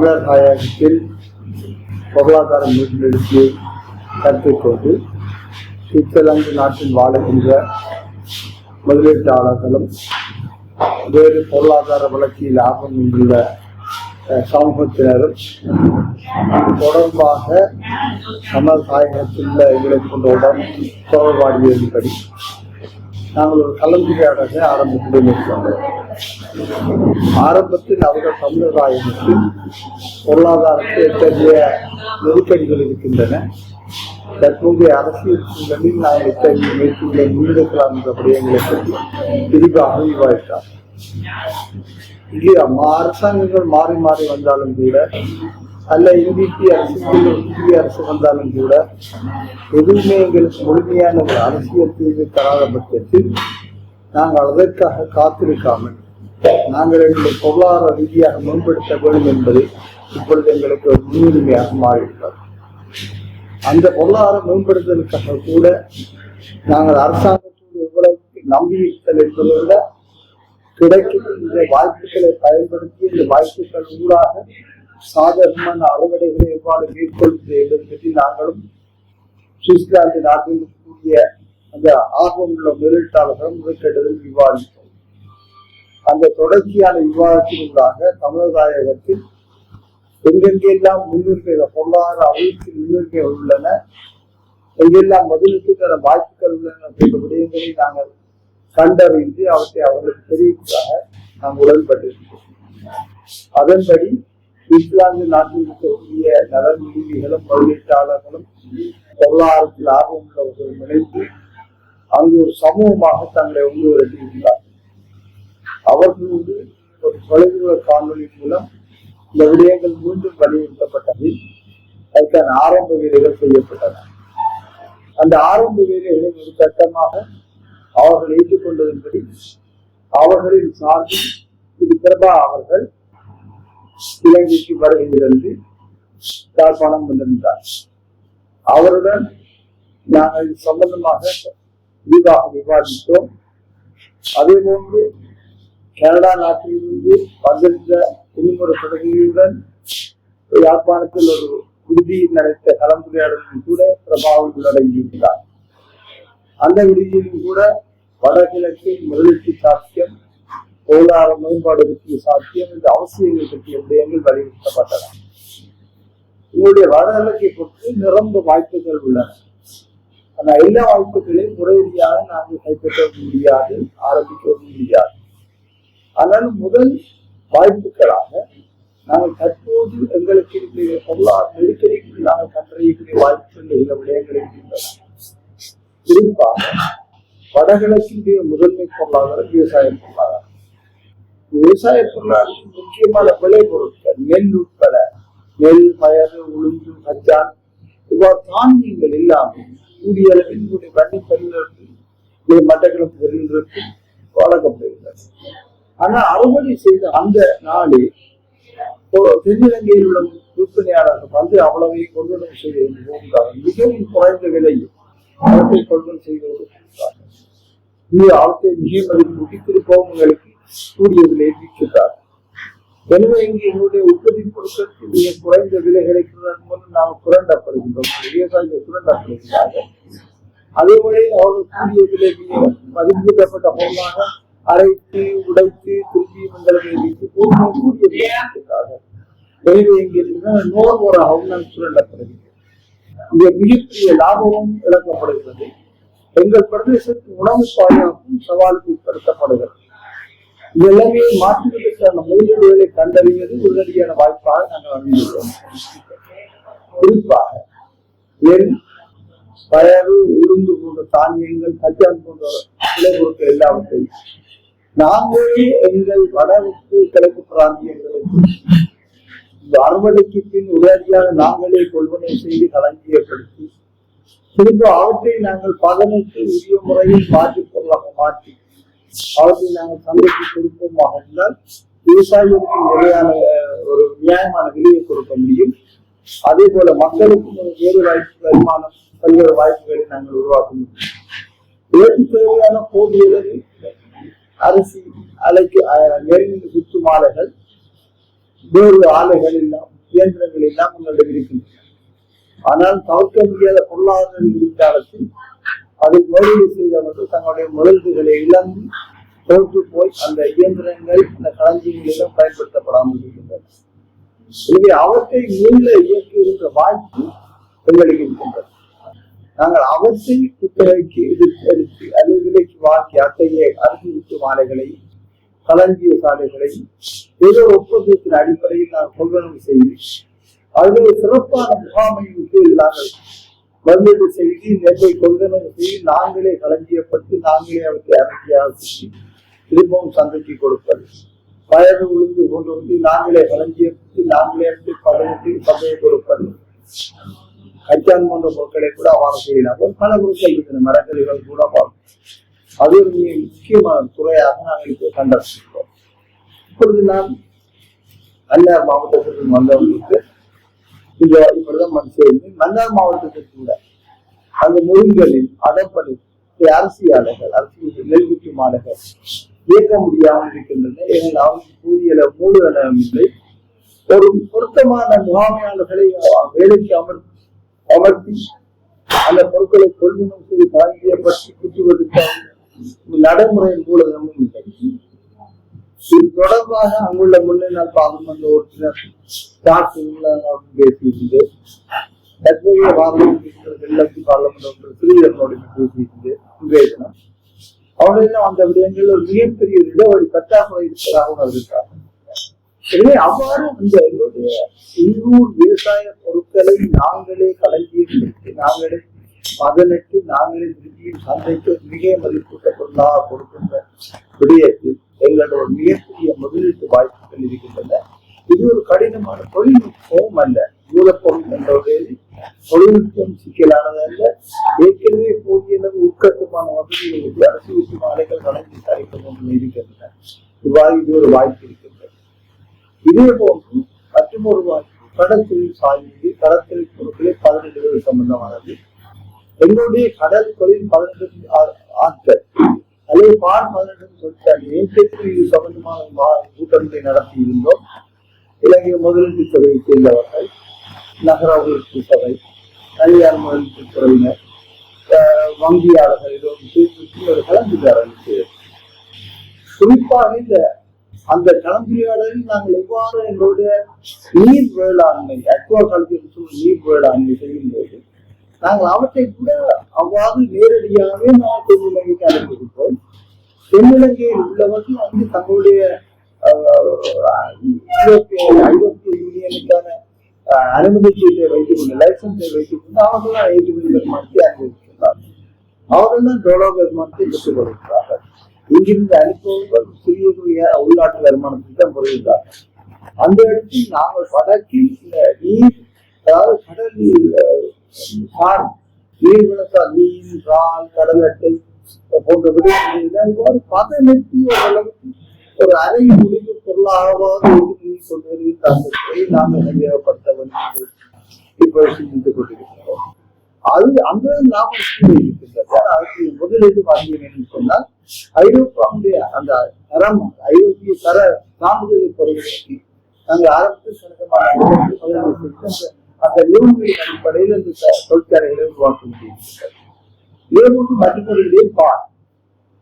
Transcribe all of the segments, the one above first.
தமிழர் தாயகத்தில் பொருளாதார மீட்டெடுப்பியை கருத்தில் கொண்டு சுவிட்சர்லாந்து நாட்டில் வாழுகின்ற முதலீட்டாளர்களும் வேறு பொருளாதார வளர்ச்சியில் ஆர்வம் கொண்டுள்ள சமூகத்தினரும் இது தொடர்பாக தமிழ் தாயகத்தில் எங்களை கொண்டவுடன் தொடர்பாடியதன்படி நாங்கள் ஒரு கலந்துரையாடலை ஆரம்பித்து மேற்கொண்டோம். ஆரம்பத்தில் அவர்கள் சமுதாயத்தில் பொருளாதாரத்தில் இத்தகைய நெருக்கடிகள் இருக்கின்றன. தற்போதைய அரசியல் சூழலில் நாம் இத்தகைய முயற்சிகளை முன்னெடுக்கலாம் என்ற விடயங்களை பற்றி விரிவாக விவாதித்தார் இல்லையா மா அரசாங்கங்கள் மாறி மாறி வந்தாலும் கூட அல்ல இந்திய அரசு இந்திய அரசு வந்தாலும் கூட எதுவுமே எங்களுக்கு முழுமையான ஒரு அரசியல் தீர்வு தராத பட்சத்தில் நாங்கள் அதற்காக காத்திருக்காமல் நாங்கள் எங்களுடைய பொருளாதார ரீதியாக மேம்படுத்த வேண்டும் என்பது இப்பொழுது எங்களுக்கு ஒரு முன்னுரிமையாக மாறிவிட்டது. அந்த பொருளாதார மேம்படுத்துவதற்காக கூட நாங்கள் அரசாங்கத்தோடு எவ்வளவுக்கு நம்பியிருத்தல் என்பதை விட கிடைக்கும் இந்த வாய்ப்புகளை பயன்படுத்தி இந்த வாய்ப்புகள் ஊடாக சாதகமான அறுவடைகளை எவ்வாறு மேற்கொள்வது என்பது பற்றி நாங்களும் சுவிட்சர்லாந்து நாட்டில் கூடிய அந்த ஆர்வம் உள்ள முதலீட்டாளர்களும் முதற்கட்டதில் விவாதித்தோம். அந்த தொடர்ச்சியான விவாதத்தினூடாக தமிழதாயகத்தில் எங்கெங்கெல்லாம் முன்னுரிமைகள் பொருளாதார அபிவிருத்தி முன்னுரிமைகள் உள்ளன எங்கெல்லாம் முதலீட்டுக்கான வாய்ப்புகள் உள்ளன என்ற விடயங்களை நாங்கள் கண்டறிந்து அவற்றை அவர்களுக்கு தெரிவிப்பதாக நாம் உடன்பட்டிருக்கிறோம். அதன்படி இஸ்லாந்து நாட்டில் இருக்கக்கூடிய நலன் முதலீட்டாளர்களும் பொருளாதாரத்தில் ஆர்வம் உள்ளவர்களும் இணைந்து அங்கு ஒரு சமூகமாக தங்களை ஒன்று விரட்டியுள்ளார் அவர்கள் வந்து ஒரு தொலைதூர காணொலி மூலம் இந்த விடயங்கள் மீண்டும் வலியுறுத்தப்பட்டது அதுக்கான ஆரம்ப வேலைகள் செய்யப்பட்டன. அந்த ஆரம்ப வேலைகளை ஒரு கட்டமாக அவர்கள் ஏற்றுக்கொண்டதன்படி அவர்களின் சார்பில் திரு பிரபா அவர்கள் இலங்கைக்கு வருகையிலிருந்து யாழ்ப்பாணம் வந்திருந்தார். அவருடன் நாங்கள் சம்பந்தமாக விரிவாக விவாதித்தோம். அதே போன்று கனடா நாட்டிலிருந்து வந்திருந்த இன்னொரு பிரதிநிதியுடன் யாழ்ப்பாணத்தில் ஒரு விடுதியில் நடத்த கலந்துரையாடலில் கூட பிரபாவம் உள்ளடங்கியிருந்தார் அந்த விடுதியிலும் கூட வடகிழக்கில் முதலீட்டு சாத்தியம் பொருளாதார மேம்பாடு பற்றிய சாத்தியம் இந்த அவசியங்கள் பற்றிய விடயங்கள் வலியுறுத்தப்பட்டன. உங்களுடைய வடகிழக்கை பொறுத்து நிரம்ப வாய்ப்புகள் உள்ளன. ஆனால் எல்லா வாய்ப்புகளையும் முறையாக நாங்கள் கைப்பற்ற முடியாது ஆரம்பிக்க முடியாது. ஆனால் முதல் வாய்ப்புகளாக நாங்கள் தற்போது எங்களுக்கு இருக்கிற பொருளாதார நெருக்கடிக்கு நாங்கள் கண்டறியக்கூடிய வாய்ப்புகள் இந்த விடயங்கள் இருக்கின்றன. குறிப்பாக வடகிழக்கினுடைய முதன்மை பொருளாதாரம் விவசாய பொருளாதாரம். விவசாய பொருளாதாரத்தின் முக்கியமான விளைபொருட்கள் நெல் உட்பட நெல் பயறு உளுந்து கச்சான் இவ்வாறு தானியங்கள் இல்லாமல் கூடிய அளவில் உங்களுடைய வண்டி பெருந்திருக்கும் இது மட்டக்களப்பு பரிந்துரைக்கு வழங்கப்படுகிறது ஆனா அறுவடை செய்த அந்த நாளில் தென்னிலங்கையில் உள்ள விற்பனையாளர்கள் வந்து அவ்வளவை கொள்வனம் செய்து போகிறார்கள் மிகவும் குறைந்த விலையில் அவற்றை கொள்வனம் செய்து ஆழ்த்தை அவற்றை மிக மதிப்பூட்டி திருப்பவங்களுக்கு கூடிய விலையை விற்கிறார் எனவே இங்கே எங்களுடைய உற்பத்தி பொருட்களுக்கு மிக குறைந்த விலை கிடைக்கிறதன் மூலம் நாம் புரண்டப்படுகின்றோம். விவசாயிகள் புரண்டப்படுகிறார்கள் அதே வழியில் அவர்கள் கூடிய விலை மிக பொருளாக அரைத்து உடைத்து திருப்பி மண்டலங்களை வைத்து பூர்ண எனவே இங்கிருந்து சுரண்டப்படுகிறது இங்க மிகப்பெரிய லாபமும் இழக்கப்படுகிறது. எங்கள் பிரதேசத்தின் உணவு பாதுகாப்பும் சவாலுக்கு உட்படுத்தப்படுகிறது. இது எல்லாமே மாற்றுவதற்கான முதலீடுகளை கண்டறிவது உடனடியான வாய்ப்பாக நாங்கள் அமைந்துள்ளோம் குறிப்பாக நெல் பயறு உளுந்து போன்ற தானியங்கள் கச்சான் போன்ற விளைபொருட்கள் எல்லாவற்றையும் நாங்களே எங்கள் வடக்கு கிழக்கு பிராந்தியங்களுக்கு அறுவடைக்கு பின் உடனடியாக நாங்களே கொள்வனை செய்து களஞ்சியப்படுத்தி திரும்ப அவற்றை நாங்கள் பதினெட்டு உரிய முறையில் மாற்றிக் பொருளாக மாற்றி அவற்றை நாங்கள் சந்தைக்கு கொடுப்போமாக இருந்தால் விவசாயிகளுக்கு நிலையான ஒரு நியாயமான விலையை கொடுக்க முடியும். அதே போல மக்களுக்கும் ஒரு வேறு வாய்ப்பு வருமானம் பல்வேறு வாய்ப்புகளை நாங்கள் உருவாக்க முடியும். தேவையான போதிய அரிசி அலைக்கு நெருங்கி குத்து மாலைகள் வேறு ஆலைகள் எல்லாம் இயந்திரங்கள் எல்லாம் உங்களிடம் இருக்கின்றன. ஆனால் தவிர்க்க முடியாத பொருளாதார காலத்தில் அது முதலீடு செய்தவர்கள் தங்களுடைய முதலீடுகளை இழந்து தோற்று போய் அந்த இயந்திரங்கள் அந்த களஞ்சியங்களிடம் பயன்படுத்தப்படாமல் இருக்கின்றன. எனவே அவற்றை மீள இயக்குகின்ற வாய்ப்பு எங்களுக்கு இருக்கின்றது. நாங்கள் அவற்றை குத்தகைக்கு எடுத்து எடுத்து அல்லது விலைக்கு வாங்கி அத்தகைய அரசு வீட்டு மாலைகளை களஞ்சிய சாலைகளை ஏதோ ஒப்பந்தத்தின் அடிப்படையில் நான் கொள்வனவு செய்து அதில் சிறப்பான முகாமையின் கீழ் நாங்கள் வந்தது செய்து நெல்லை கொள்வனவு செய்து நாங்களே களஞ்சியப்பட்டு நாங்களே அவற்றை அரைச்சியாக சுற்றி திரும்பவும் சந்தைக்கு கொடுப்பது. வயது உளுந்து கொண்டு வந்து நாங்களே களஞ்சியப்பட்டு நாங்களே எடுத்து பதவிட்டு பதவி கொடுப்பது. கச்சான் போன்ற பொருட்களை கூட அவ்வாறு செய்யலாம் பல பொருட்கள் இருக்கிற மரக்கறிகள் கூட பார்க்கும் அது ஒரு மிக முக்கியமான துறையாக நாங்கள் இப்போ கண்டிருக்கிறோம் இப்பொழுது நான் மன்னார் மாவட்டத்திற்கு வந்தவர்களுக்கு இந்த இப்படிதான் மண் சேர்ந்து மன்னார் மாவட்டத்திற்கு கூட அந்த முருங்கலில் அதப்படி அரசியாளர்கள் அரசியல் நெல்விக்கும் மாணவர் இயக்க முடியாமல் இருக்கின்றன. ஏனென்றால் அவருக்கு கூறிய மூலதனம் இல்லை. ஒரு பொருத்தமான முகாமையாளர்களை வேலைக்கு அமர்த்த அமர்த்தி அந்த பொருட்களை கொள்முதல் செய்து தாங்கிய பற்றி குத்துவதற்கான நடைமுறை மூலதனமும் இல்லை. இது தொடர்பாக அங்குள்ள முன்னாள் பாராளுமன்ற உறுப்பினர் டாக்டர் பேசியிருந்தேன் தற்போதைய பாராளுமன்ற வெள்ளத்தி பாராளுமன்ற உறுப்பினர் பேசியிருந்தேன் பேசியிருந்து இன்றைய அவர்களெல்லாம் அந்த விடயங்கள் ஒரு மிகப்பெரிய இடஒழி பற்றாக்குறை இருப்பதாக உணர்கிறார்கள் எனவே அவ்வாறு அந்த எங்களுடைய உள்ளூர் விவசாய பொருட்களை நாங்களே களஞ்சியம் நாங்களே பதனிட்டு நாங்களே திருப்பியும் சந்தைக்கு மிக மதிப்பூட்ட பொருளாக கொடுக்கின்ற விடயத்தில் எங்களோட மிகப்பெரிய முதலீட்டு வாய்ப்புகள் இருக்கின்றன. இது ஒரு கடினமான தொழில்நுட்பமும் அல்ல மூலப்பொருள் என்ற தொழில்நுட்பம் சிக்கலானது அல்ல. ஏற்கனவே போதிய அளவு உட்கட்டுமான வசதிகளுக்கு அரசு விட்டு மாலைகள் கணக்கில் தயாரிக்க ஒன்று இருக்கின்றன. இவ்வாறு இது ஒரு வாய்ப்பு இருக்கிறது இதேபோன்று மற்றும் ஒரு வாய்ப்பு கடற்தொழில் சாய்ந்து கடற்தொழில் பொருட்களை பதினெட்டு சம்பந்தமானது. எங்களுடைய கடற்தொழில் பதினெட்டு ஆட்கள். அல்லது பார் பதினெட்டு இது சம்பந்தமான கூட்டங்களை நடத்தி இருந்தோம் இலங்கை முதலீட்டு துறையை சேர்ந்தவர்கள் நகர அபிவிருத்தி சபை தனியார் முதலீட்டு துறையினர் வங்கியாளர்கள் இதோடு கலந்துரையாடல் குறிப்பாக இந்த அந்த கலந்துரையாடலில் நாங்கள் எவ்வாறு எங்களுடைய நீர் வேளாண்மை அக்வா கல்ச்சர் நீர் வேளாண்மை செய்யும் போது நாங்கள் அவற்றை கூட அவ்வாறு நேரடியாகவே நாம் தென்னிலங்கைக்கு அனுப்பியிருப்போம் தென்னிலங்கையில் உள்ளவர்கள் வந்து தங்களுடைய ஐரோப்பிய ஐரோப்பிய யூனியனுக்கான அனுமதி சீட்டை வைத்துக் கொண்டு லைசன்ஸை வைத்துக் கொண்டு அவர்கள் தான் ஏற்றுமதி வருமானத்தை அனுபவிக்கின்றார்கள் அவர்கள் தான் டோலோ வருமானத்தை பெற்றுக் கொடுக்கிறார்கள் இங்கிருந்து அனுப்புவர்கள் சிறிய உள்நாட்டு வருமானத்தை தான் பெறுகிறார்கள் அந்த இடத்தில் நாங்கள் வடக்கில் நீர் அதாவது கடலில் சார் நீர்வளத்தால் நீர் விளக்கால் மீன் இறால் கடல் அட்டை போன்ற விடயங்கள் பதினெட்டு ஓரளவுக்கு ஒரு அரை முடிவு பொருளாகவாது ஒதுக்கி கொண்டு நாங்கள் நிலையப்படுத்த வேண்டும் இப்போ சிந்தித்துக் கொண்டிருக்கிறோம். அது அந்த லாபம் இருக்கின்றது அதுக்கு முதலீடு வாங்கினேன்னு சொன்னால் ஐரோப்பாவுடைய அந்த தரம் ஐரோப்பிய தர சான்றிதழை பெறுவதற்கு நாங்கள் ஆரம்பித்து சொந்தமான அந்த நிறுவனங்களின் அடிப்படையில் அந்த தொழிற்சாலைகளை உருவாக்க முடியும் இதே போன்று மற்றொரு பார்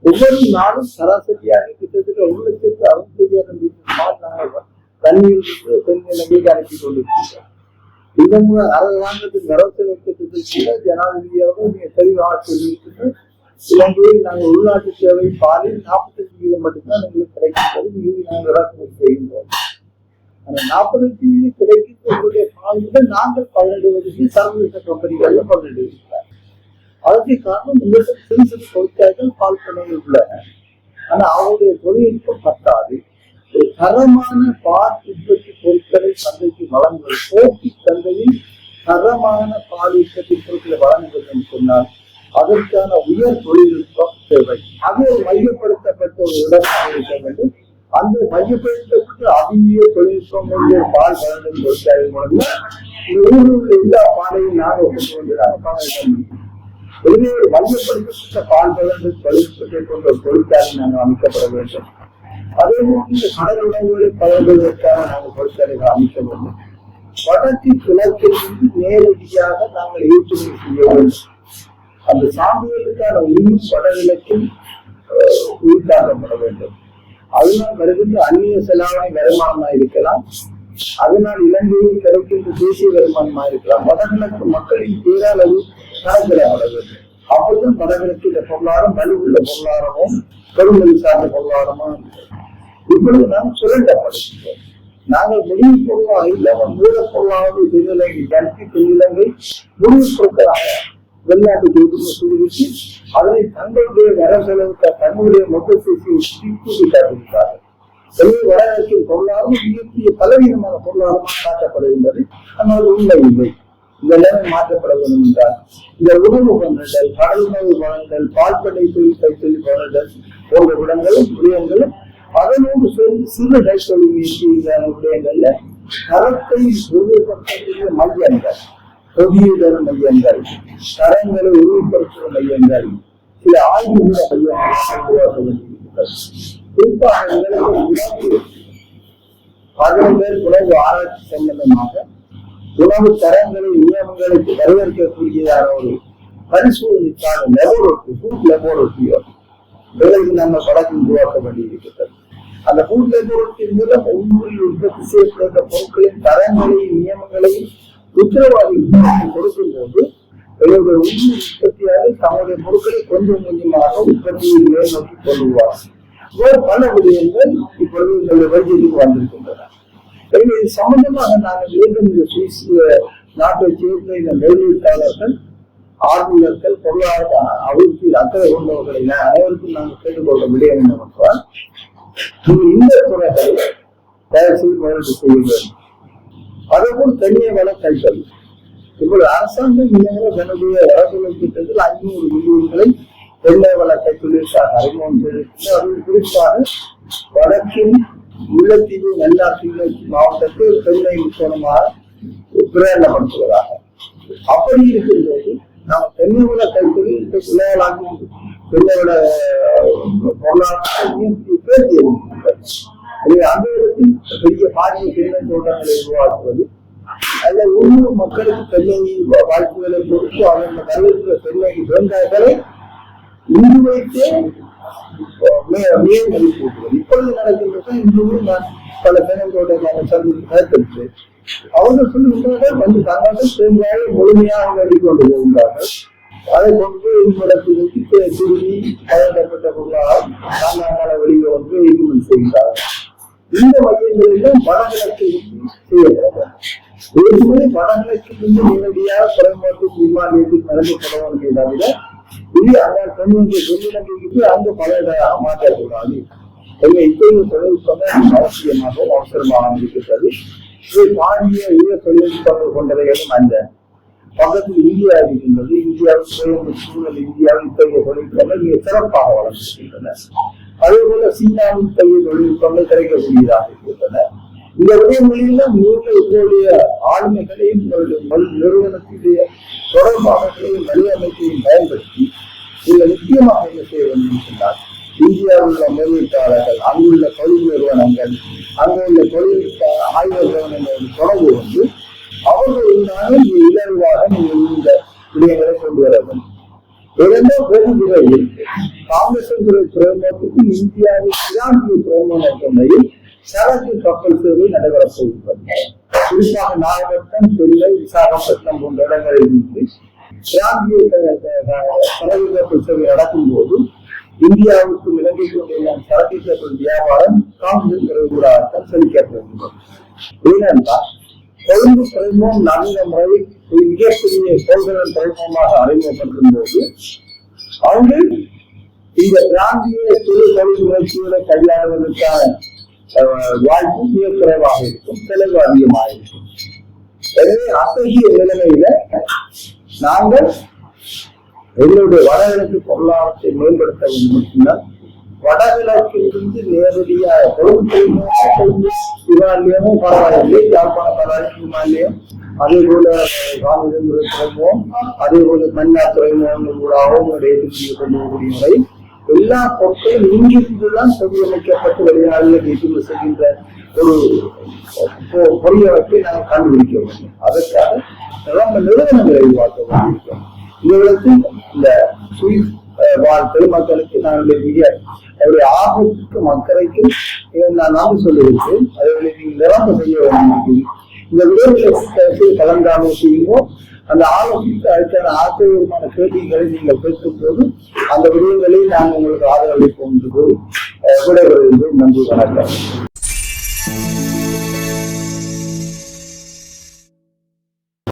ஒவ்வொரு நாளும் சராசரியாக கிட்டத்தட்ட ஒரு லட்சத்து அறுபத்தி ஐயாயிரம் லிட்டர் பால் நாங்கள் தண்ணீர் தென்னிலங்கைக்கு அனுப்பி கொண்டிருக்கிறோம். இந்த மூலம் அரசாங்கத்தின் வரவு திட்டத்தில் கூட ஜனாதிபதியாக மிக தெளிவாக இலங்கையில் நாங்கள் உள்நாட்டு சேவை பாலில் நாற்பத்தஞ்சு வீதம் மட்டும்தான் எங்களுக்கு கிடைக்கின்றது. மீது நாங்கள் இறக்குமதி செய்கின்றோம். அந்த நாற்பத்தஞ்சு வீதம் கிடைக்கின்ற எங்களுடைய பாலில் நாங்கள் பன்னெண்டு வருஷம் சர்வதேச கம்பெனிகள்ல பன்னெண்டு இருக்கிறார் அதற்கு காரணம் உங்களிடம் சிறு சிறு தொழிற்சாலைகள் பால் பண்ணைகள் உள்ளன ஆனா அவருடைய தொழில்நுட்பம் பத்தாது. தரமான பால் உற்பத்தி பொருட்களை சந்தைக்கு வழங்குவது போட்டி சந்தையில் தரமான பால் உற்பத்தி பொருட்களை வழங்குவது என்று சொன்னால் அதற்கான உயர் தொழில்நுட்பம் தேவை. அது மையப்படுத்தப்பட்ட ஒரு இடமாக இருக்க வேண்டும். அந்த மையப்படுத்தப்பட்ட அதிக தொழில்நுட்பம் உள்ள பால் வழங்கும் தொழிற்சாலை மூலமா இந்த ஊரில் உள்ள எல்லா பாலையும் நாங்கள் கொண்டு வந்து நாங்கள் மையப்படுத்தப்பட்ட பால் வழங்கும் தொழில்நுட்பத்தை கொண்ட தொழிற்சாலை நாங்கள் அமைக்கப்பட வேண்டும். அதே போன்று இந்த பழகுவதற்காக நாங்கள் பொருட்களை வேண்டும் வடக்கு கிழக்கிலிருந்து நேரடியாக நாங்கள் ஏற்றுமதி செய்ய வேண்டும். அந்த சான்றிதழுக்கான உரிமை வடகிழக்கில் அஹ், வேண்டும். அதனால் வருகின்ற அந்நிய செலாவணி வருமானமாக இருக்கலாம். அதனால் இலங்கையில் கிடைக்கின்ற தேசிய வருமானமா இருக்கலாம். வடகிழக்கு மக்களின் பேரளவு கணக்கிடப்பட வேண்டும். அப்போதும் வடகிழக்கு இந்த பொருளாதாரம் வலுவுள்ள பொருளாதாரமும் பெருமதி சார்ந்த பொருளாதாரமும் இருக்கிறது. இப்பொழுது நாம் சுரண்டப்படுகின்றோம். நாங்கள் முடிவு பொருளாக இல்லாமல் மூலப்பொருளாவது பொருளாதார தென்னிலங்கை ஜனத்தி தென்னிலங்கை முடிவு பொருட்களாக வெளிநாட்டுக்கு ஏற்றுமதி சொல்லிவிட்டு அதனை தங்களுடைய வர செலவுக்கு தங்களுடைய மொத்த சேர்த்து தீர்ப்பு காட்டுகிறார்கள் எனவே வடகிழக்கின் பொருளாதாரம் மிகப்பெரிய பலவீனமான பொருளாதாரமாக காட்டப்படுகின்றது ஆனால் உண்மை இல்லை. இந்த நிலைமை மாற்றப்பட வேண்டும் என்றால் இந்த உணவு பங்குதல் கடல் உணவு வழங்கல் பால் பண்ணை தொழில் கைத்தொழில் வழங்கல் போன்ற இடங்களும் விடயங்களும் அதனோடு சேர்ந்து சிறு கைத்தொழில் முயற்சியான விடயங்கள்ல தரத்தை உறுதிப்படுத்தக்கூடிய மையங்கள் தொகுதியுதர மையங்கள் தரங்களை உறுதிப்படுத்துகிற மையங்கள் சில ஆய்வு மையங்கள் குறிப்பாக எங்களுக்கு உணவு பதினைந்து பேர் உணவு ஆராய்ச்சி சம்பந்தமாக உணவு தரங்களை நியமங்களுக்கு வரவேற்கக்கூடியதான ஒரு பரிசோதனைக்கான லெபோரட்டரி ஃபுட் லெபோரட்டரியோ எங்களுக்கு நம்ம படத்தில் உருவாக்க வேண்டியிருக்கிறது. அந்த ஃபுட் லெபோரட்டரி மூலம் உள்ளூரில் உற்பத்தி செய்யப்படுகின்ற பொருட்களின் தரங்களையும் நியமங்களையும் உத்தரவாதி கொடுக்கும் போது எங்களுடைய உள்ளூர் உற்பத்தியாளர் தங்களுடைய பொருட்களை கொஞ்சம் கொஞ்சமாக உற்பத்தியை மேல்நோக்கி கொள்வார். வேறு பல விடயங்கள் இப்பொழுது எங்களுடைய வைத்தியத்துக்கு வந்திருக்கின்றன. எனவே இது சம்பந்தமாக நாங்கள் மீண்டும் இந்த பேசிய நாட்டை சேர்ந்த இந்த மேலீட்டாளர்கள் ஆர்வலர்கள் பொருளாதார அபிவிருத்தியில் அக்கறை கொண்டவர்களை நான் அனைவருக்கும் நாங்கள் கேட்டுக்கொள்ள விடயம் என்னவென்றால் இந்த துறைகளை தயவுசெய்து முதலீடு செய்ய வேண்டும் அதேபோல் தனிய வள கைத்தல் இப்பொழுது அரசாங்கம் இந்நேரம் தன்னுடைய அரசு திட்டத்தில் ஐநூறு மில்லியன்களை எண்ணெய் வள கைத்தொழிலுக்காக அறிமுகம் செய்திருக்கிறது அதில் குறிப்பாக வடக்கின் முல்லைத்தீவு நல்லாத்தீவு மாவட்டத்தில் பெண்ணை முக்கோணமாக பிரேரணப்படுத்துவதாக அப்படி இருக்கும்போது நாம் தென்னை வள கைத்தொழில் இந்த பெண்ணோட எனவே அந்த இடத்தில் பெரிய பாரிய தென்னை தோட்டங்களை உருவாக்குவது. அல்ல உள்ளூர் மக்களுக்கு தென்னை வாய்ப்புகளை கொடுத்து அவங்க வரவேற்கிற தென்னை விவசாயிகளை இங்கு வைத்தே மேல் இப்பொழுது நடக்கின்றது இன்றும் நான் பல பேரங்களோட சந்தித்து கருத்து அவங்க சொல்லுகின்றார்கள் வந்து தங்கள் தேங்காயை முழுமையாக வேண்டிக் போகின்றார்கள். அதை கொண்டு இவ்விடத்திற்கு திரும்பி பயன்பட்ட பொருளாக நாங்கள் வெளியே வந்து ஏற்றுமதி செய்கிறார்கள் இந்த மையங்களிலும் வடகிழக்கு செய்யப்படுகிறது ஏற்றுமதி வடகிழக்கிலிருந்து நேரடியாக குறைமாற்று விமானத்தில் நடத்தப்படவும் தவிர இது அந்த பெண்ணுக்கு பெண்ணிடங்களுக்கு அந்த பல மாற்றக்கூடாது எனவே இப்போது தொழில்நுட்பம் அவசியமாகவும் அவசரமாக இருக்கிறது இது பாரிய உயர தொழில்நுட்பங்கள் கொண்டவைகளும் அந்த பக்கத்தில் இந்தியா இருக்கின்றது. இந்தியாவில் சுயம்பு சூழல் இந்தியாவில் இத்தகைய தொழில்நுட்பங்கள் மிக சிறப்பாக வளர்ந்திருக்கின்றன அதே போல சீனாவில் இத்தகைய தொழில்நுட்பங்கள் கிடைக்கக்கூடியதாக இருக்கின்றன. இந்த விடயங்களிலும் நீங்கள் உங்களுடைய ஆளுமைகளையும் உங்களுடைய நிறுவனத்தினுடைய தொடர்பாக வடிவமைப்பையும் பயன்படுத்தி நீங்கள் நிச்சயமாக என்ன செய்ய வேண்டும் சொன்னால் இந்தியாவில் உள்ள முதலீட்டாளர்கள் அங்குள்ள தொழில் நிறுவனங்கள் அங்குள்ள தொழில் ஆய்வு நிறுவனங்கள் தொடர்பு கொண்டு அவர்கள் இருந்தாலும் இலகுவாக நீங்கள் இந்த விடயங்களை கொண்டு வர வேண்டும் இரண்டோ வெகு விரைவில் காங்கிரஸ் துறைமுகத்துக்கு இந்தியாவின் பிராந்திய துறைமுக துறையில் கப்பல் சேவை நடைபெறப் போகிறது குறிப்பாக நாகப்பட்டினம் சென்னை விசாகப்பட்டினம் போன்ற இடங்களில் இருந்து பிராந்திய சரக்கு கப்பல் சேவை நடக்கும் போது இந்தியாவுக்கும் இலங்கைக்கும் இடையிலான சரக்கு கப்பல் வியாபாரம் காங்கிரஸ் துறைமுகத்தான் செலுத்தப்படுகிறது ஏனென்றால் கொழும்பு துறைமுகம் நல்ல முறை மிகப்பெரிய சோதனை துறைமுகமாக அறிமுகப்பட்டிருந்தது. போது இந்த பிராந்திய சிறு தொழில் முயற்சிகளை கையாளுவதற்கான வாய்ப்பு மிக குறைவாக இருக்கும் செலவு அதிகமாக இருக்கும். எனவே அத்தகைய நிலைமையில நாங்கள் எங்களுடைய வடகிழக்கு பொருளாதாரத்தை மேம்படுத்த வேண்டும் சொன்னால் வடகிழக்கிலிருந்து நேரடியாக கொழும்பு இமாலயமும் பரவாயில்லை யாழ்ப்பாண பரவாயில்லை இமாலயம் அதே போல ராமச்சந்திர துறைமுகம் அதே போல மன்னா துறைமுகங்கள் கூடவும் ஏற்றுமதி கொண்டு வரக்கூடிய முறை எல்லா பொருட்களும் இங்கிருந்துதான் செவியமைக்கப்பட்டு வெளிநாடுகளில் ஏற்றுமதி செய்கின்ற ஒரு பொறியவற்றை நாங்கள் கண்டுபிடிக்க வேண்டும் அதற்காக நம்ம நிறுவனங்களை உருவாக்க வேண்டியிருக்கோம் இவர்களுக்கு இந்த சுவிஸ் வாழ் பெருமக்களுக்கு நாங்கள் மிக அவருடைய ஆர்வத்துக்கும் அக்கறைக்கும் நான் நன்றி சொல்லியிருக்கேன் அவர்களை நீங்கள் நிரம்ப செய்ய வேண்டும் இந்த விடயங்களை கலந்தாலோ அந்த ஆலோசித்து அடுத்த ஆச்சரியமான கேள்விகளை நீங்கள் கேட்கும் போது அந்த விடயங்களை நாங்கள் உங்களுக்கு ஆதரவளிப்போம் என்று கூறி, விடைபெறுகின்றோம். நன்றி வணக்கம்.